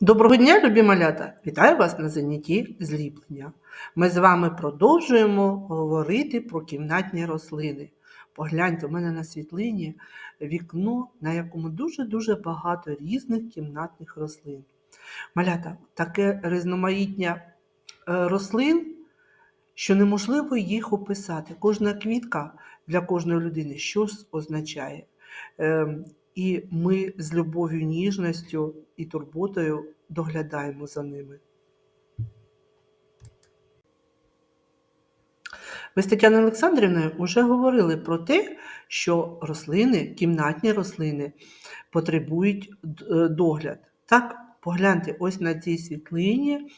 Доброго дня, любі малята! Вітаю вас на занятті зліплення. Ми з вами продовжуємо говорити про кімнатні рослини. Погляньте, у мене на світлині вікно, на якому дуже-дуже багато різних кімнатних рослин. Малята, таке різноманіття е, рослин, що неможливо їх описати. Кожна квітка для кожної людини щось означає. І ми з любов'ю, ніжністю і турботою доглядаємо за ними. Ви з Тетяною Олександрівною вже говорили про те, що рослини, кімнатні рослини, потребують е, догляд. Так, погляньте, ось на цій світлині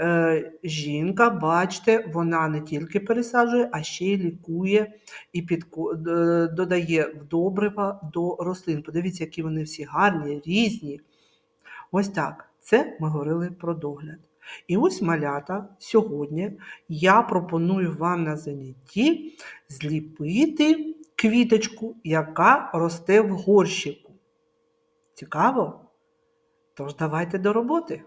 е, жінка, бачите, вона не тільки пересаджує, а ще й лікує і д- додає вдобрива до рослин. Подивіться, які вони всі гарні, різні. Ось так. Це ми говорили про догляд. І ось малята, сьогодні я пропоную вам на занятті зліпити квіточку, яка росте в горщику. Цікаво? Тож давайте до роботи.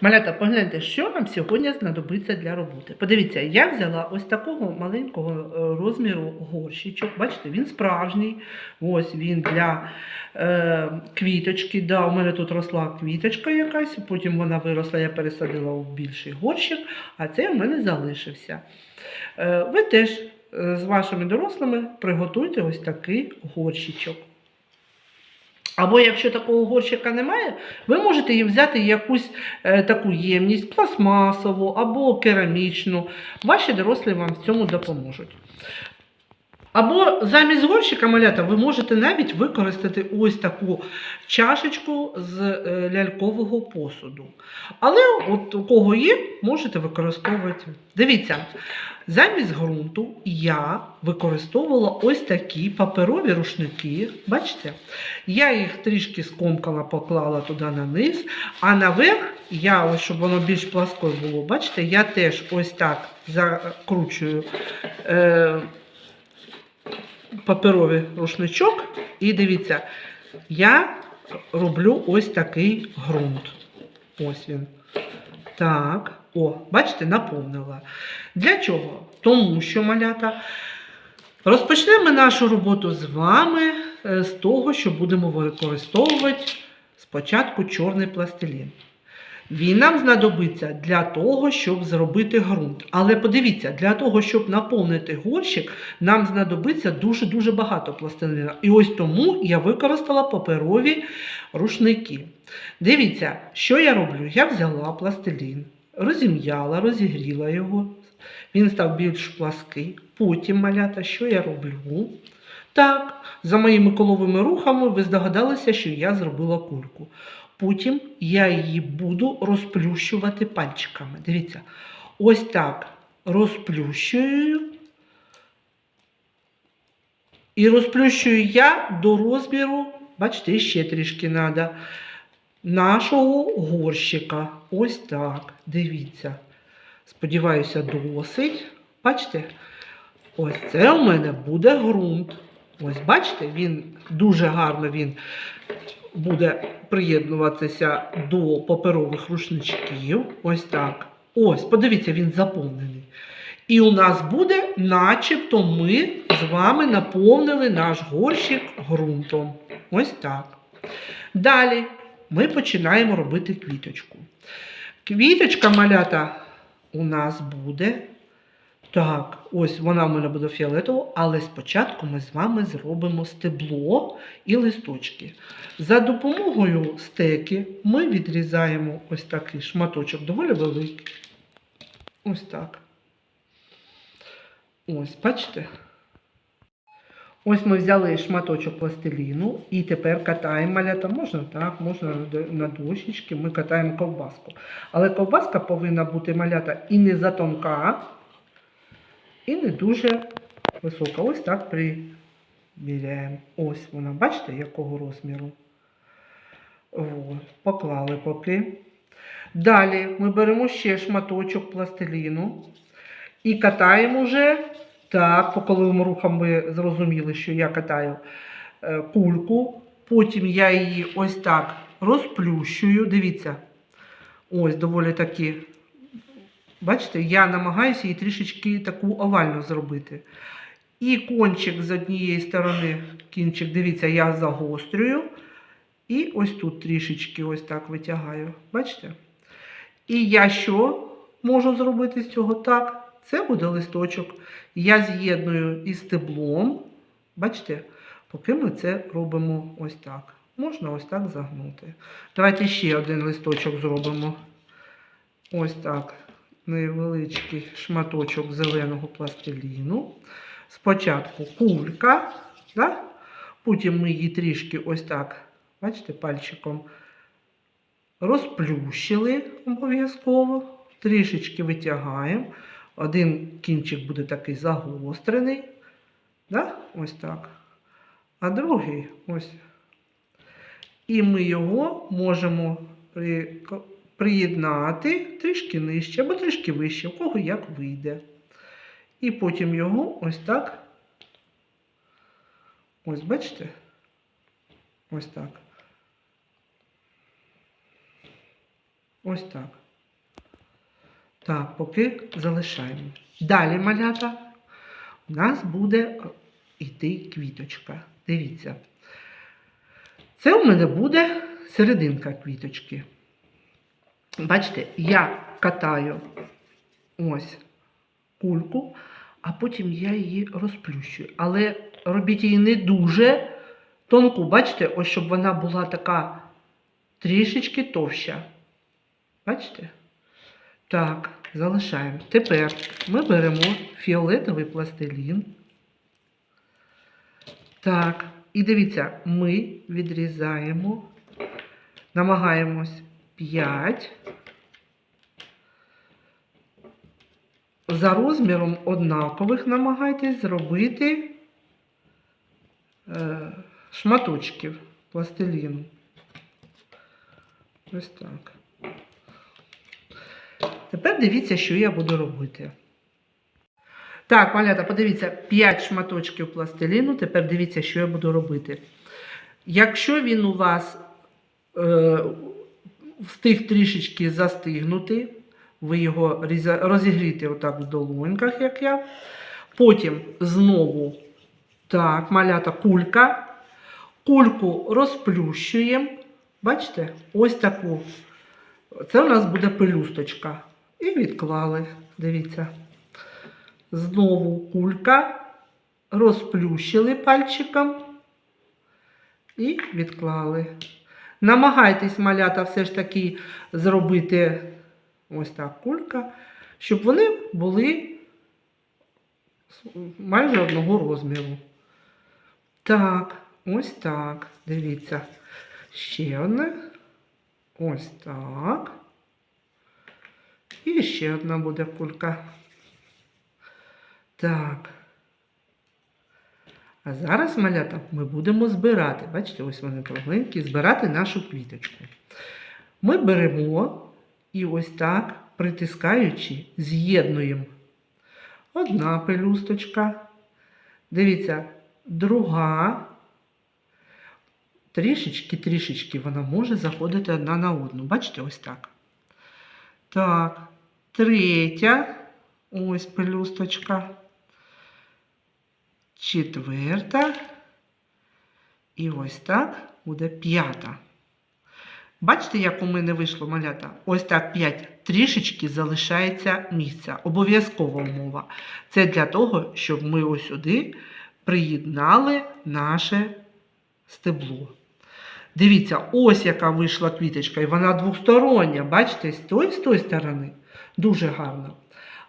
Малята, погляньте, що вам сьогодні знадобиться для роботи. Подивіться, я взяла ось такого маленького е, розміру горщичок. Бачите, він справжній. Ось він для е, квіточки. Да, у мене тут росла квіточка якась, потім вона виросла, я пересадила в більший горщик, а цей у мене залишився. Е, ви теж е, з вашими дорослими приготуйте ось такий горщичок. Або якщо такого горщика немає, ви можете взяти якусь е, таку ємність, пластмасову або керамічну. Ваші дорослі вам в цьому допоможуть. Або замість горщика малята ви можете навіть використати ось таку чашечку з е, лялькового посуду. Але от у кого є, можете використовувати. Дивіться, замість ґрунту я використовувала ось такі паперові рушники. Бачите? Я їх трішки скомкала, поклала туди на низ, а наверх я, щоб воно більш пласкою було, бачите, я теж ось так закручую. Е, паперовий рушничок. І дивіться, я роблю ось такий ґрунт. Ось він. Так, о, бачите, наповнила. Для чого? Тому що малята. Розпочнемо нашу роботу з вами е, з того, що будемо використовувати спочатку чорний пластилін. Він нам знадобиться для того, щоб зробити ґрунт. Але подивіться, для того, щоб наповнити горщик, нам знадобиться дуже-дуже багато пластиліна. І ось тому я використала паперові рушники. Дивіться, що я роблю? Я взяла пластилін, розім'яла, розігріла його. Він став більш плаский. Потім, малята, що я роблю? Так, за моїми коловими рухами ви здогадалися, що я зробила кульку. Потім я її буду розплющувати пальчиками. Дивіться, ось так розплющую. І розплющую я до розміру, бачите, ще трішки треба, нашого горщика. Ось так. Дивіться. Сподіваюся, досить. Бачите? Ось це у мене буде ґрунт. Ось, бачите, він дуже гарно він буде приєднуватися до паперових рушничків. Ось так. Ось, подивіться, він заповнений. І у нас буде, начебто, ми з вами наповнили наш горщик ґрунтом. Ось так. Далі ми починаємо робити квіточку. Квіточка малята у нас буде. Так, ось вона в мене буде фіолетова, але спочатку ми з вами зробимо стебло і листочки. За допомогою стеки ми відрізаємо ось такий шматочок, доволі великий. Ось так. Ось, бачите? Ось ми взяли шматочок пластиліну і тепер катаємо малята. Можна так, можна на до- дощечки, ми катаємо ковбаску. Але ковбаска повинна бути малята і не затонка, і не дуже висока. Ось так приміряємо. Ось вона, бачите, якого розміру. От, поклали поки. Далі ми беремо ще шматочок пластиліну і катаємо вже. Так, по коловим рухам ви зрозуміли, що я катаю е, кульку Потім я її ось так розплющую. Дивіться, ось доволі таки. Бачите, я намагаюся її трішечки таку овальну зробити. І кончик з однієї сторони, кінчик, дивіться, я загострюю. І ось тут трішечки ось так витягаю. Бачите? І я що можу зробити з цього? Так, це буде листочок. Я з'єдную із стеблом. Бачите? Поки ми це робимо ось так. Можна ось так загнути. Давайте ще один листочок зробимо. Ось так. Невеличкий шматочок зеленого пластиліну. Спочатку кулька, да? потім ми її трішки ось так, бачите, пальчиком розплющили обов'язково, трішечки витягаємо. Один кінчик буде такий загострений, да? ось так. А другий ось. І ми його можемо при- приєднати трішки нижче або трішки вище, у кого як вийде. І потім його ось так. Ось бачите? Ось так. Ось так. Так, поки залишаємо. Далі малята у нас буде йти квіточка. Дивіться. Це у мене буде серединка квіточки. Бачите, я катаю ось кульку, а потім я її розплющую. Але робіть її не дуже тонку. Бачите, ось щоб вона була така трішечки товща. Бачите? Так, залишаємо. Тепер ми беремо фіолетовий пластилін. Так, і дивіться, ми відрізаємо, намагаємось 5. За розміром однакових намагайтесь зробити е, шматочків пластиліну. Ось так. Тепер дивіться, що я буду робити. Так, малята, подивіться, 5 шматочків пластиліну. Тепер дивіться, що я буду робити. Якщо він у вас е, встиг трішечки застигнути, ви його розігрієте отак в долоньках, як я. Потім знову так, малята кулька. Кульку розплющуємо. Бачите? Ось таку. Це у нас буде пелюсточка. І відклали. Дивіться. Знову кулька. Розплющили пальчиком. І відклали. Намагайтесь, малята, все ж таки зробити ось так кулька, щоб вони були майже одного розміру. Так, ось так. Дивіться. Ще одне. Ось так. І ще одна буде кулька. Так. А зараз, малята, ми будемо збирати. Бачите, ось вони кругленькі, збирати нашу квіточку. Ми беремо і ось так, притискаючи, з'єднуємо. Одна пелюсточка. Дивіться, друга. Трішечки, трішечки вона може заходити одна на одну. Бачите, ось так. Так, третя. Ось пелюсточка. Четверта. І ось так буде п'ята. Бачите, як у мене вийшло малята? Ось так 5 трішечки залишається місця. Обов'язкова умова. Це для того, щоб ми ось сюди приєднали наше стебло. Дивіться, ось яка вийшла квіточка, і вона двостороння. Бачите, з тої з тої сторони. Дуже гарно.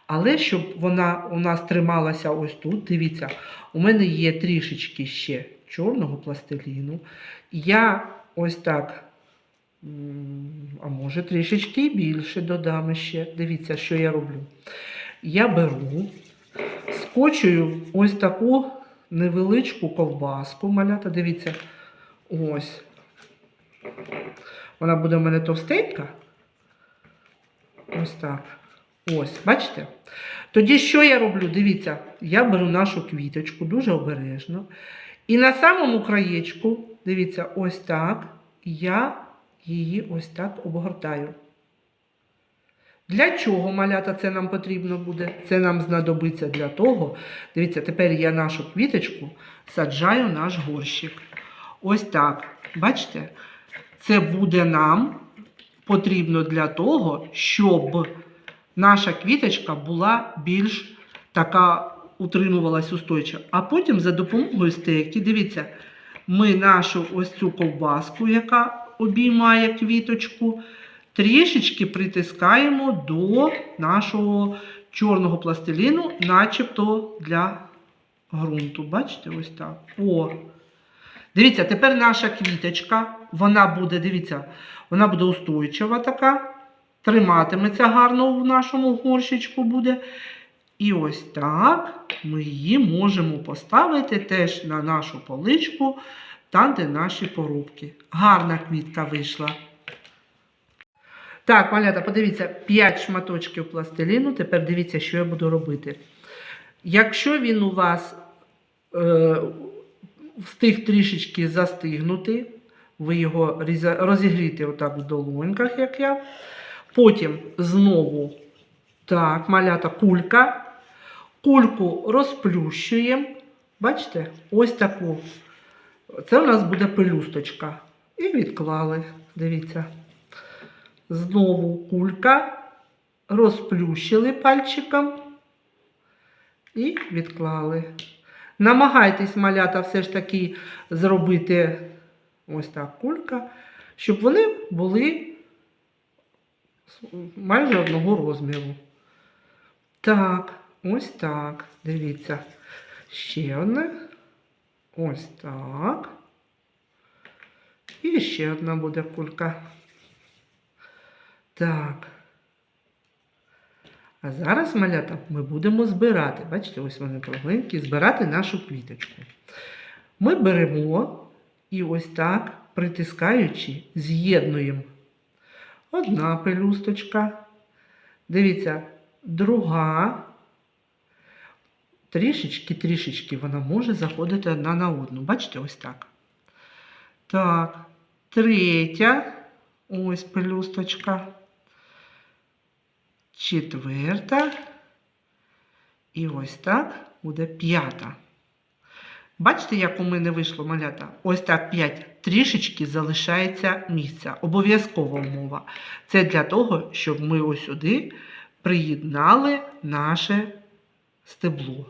Але щоб вона у нас трималася ось тут, дивіться, у мене є трішечки ще чорного пластиліну. Я ось так, а може трішечки більше додам ще. Дивіться, що я роблю. Я беру, скочую ось таку невеличку ковбаску. Малята, дивіться, ось. Вона буде в мене товстенька. Ось так. Ось, бачите? Тоді що я роблю? Дивіться, я беру нашу квіточку дуже обережно. І на самому краєчку дивіться, ось так. Я її ось так обгортаю. Для чого малята це нам потрібно буде? Це нам знадобиться для того. Дивіться, тепер я нашу квіточку саджаю наш горщик. Ось так. Бачите? Це буде нам потрібно для того, щоб наша квіточка була більш така утримувалась устойчиво. А потім за допомогою стейки, дивіться, ми нашу ось цю ковбаску, яка обіймає квіточку, трішечки притискаємо до нашого чорного пластиліну, начебто для ґрунту. Бачите, ось так. О. Дивіться, тепер наша квіточка, вона буде, дивіться, вона буде устойчива така, триматиметься гарно в нашому горщичку буде. І ось так ми її можемо поставити теж на нашу поличку, там, де наші порубки. Гарна квітка вийшла. Так, малята, подивіться, 5 шматочків пластиліну. Тепер дивіться, що я буду робити. Якщо він у вас е, встиг трішечки застигнути, ви його розігрієте отак в долоньках, як я. Потім знову так, малята кулька. Кульку розплющуємо. Бачите? Ось таку. Це у нас буде пелюсточка. І відклали. Дивіться. Знову кулька. Розплющили пальчиком. І відклали. Намагайтесь, малята, все ж таки зробити ось так кулька, щоб вони були майже одного розміру. Так, ось так. Дивіться. Ще одне. Ось так. І ще одна буде кулька. Так. А зараз, малята, ми будемо збирати. Бачите, ось вони кругленькі, збирати нашу квіточку. Ми беремо і ось так, притискаючи, з'єднуємо. Одна пелюсточка. Дивіться, друга. Трішечки-трішечки вона може заходити одна на одну. Бачите, ось так. Так, третя. Ось пелюсточка. Четверта. І ось так буде п'ята. Бачите, як у мене вийшло малята? Ось так 5. Трішечки залишається місця. Обов'язкова умова. Це для того, щоб ми ось сюди приєднали наше стебло.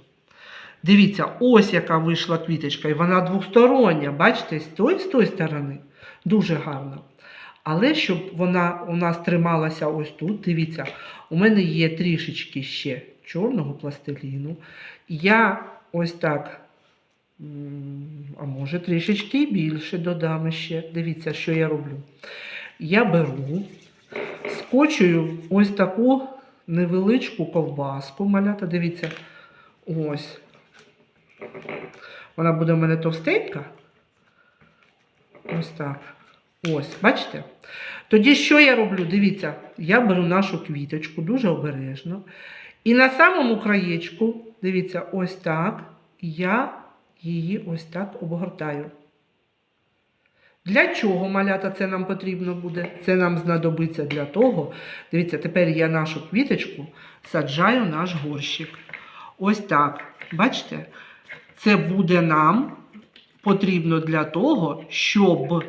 Дивіться, ось яка вийшла квіточка, і вона двостороння. Бачите, з тої з тої сторони. Дуже гарно. Але щоб вона у нас трималася ось тут, дивіться, у мене є трішечки ще чорного пластиліну. Я ось так, а може трішечки більше додам ще. Дивіться, що я роблю. Я беру, скочую ось таку невеличку ковбаску. Малята, дивіться, ось. Вона буде у мене товстенька. Ось так. Ось, бачите? Тоді що я роблю? Дивіться, я беру нашу квіточку дуже обережно. І на самому краєчку, дивіться, ось так, я її ось так обгортаю. Для чого малята це нам потрібно буде? Це нам знадобиться для того. Дивіться, тепер я нашу квіточку саджаю наш горщик. Ось так. Бачите? Це буде нам потрібно для того, щоб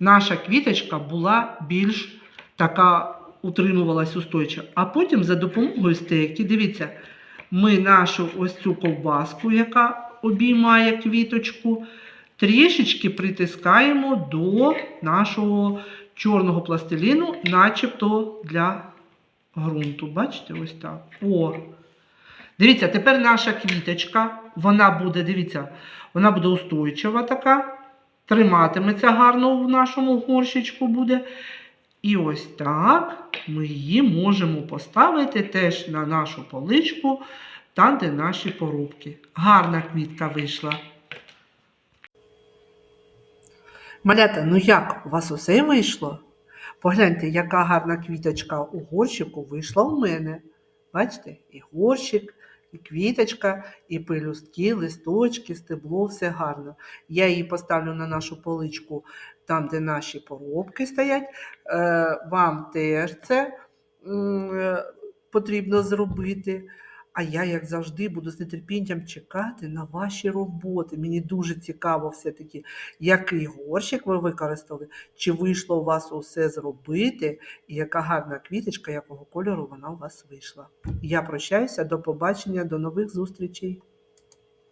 наша квіточка була більш така утримувалась устойчиво. А потім за допомогою стейки, дивіться, ми нашу ось цю ковбаску, яка обіймає квіточку, трішечки притискаємо до нашого чорного пластиліну, начебто для ґрунту. Бачите, ось так. О. Дивіться, тепер наша квіточка, вона буде, дивіться, вона буде устойчива така, триматиметься гарно в нашому горщичку буде. І ось так ми її можемо поставити теж на нашу поличку, там, де наші порубки. Гарна квітка вийшла. Малята, ну як у вас усе вийшло? Погляньте, яка гарна квіточка у горщику вийшла у мене. Бачите, і горщик, І квіточка, і пелюстки, листочки, стебло, все гарно. Я її поставлю на нашу поличку там, де наші поробки стоять. Е, Вам теж це е, потрібно зробити. А я, як завжди, буду з нетерпінням чекати на ваші роботи. Мені дуже цікаво все-таки, який горщик ви використали, чи вийшло у вас усе зробити, і яка гарна квіточка, якого кольору вона у вас вийшла. Я прощаюся, до побачення, до нових зустрічей.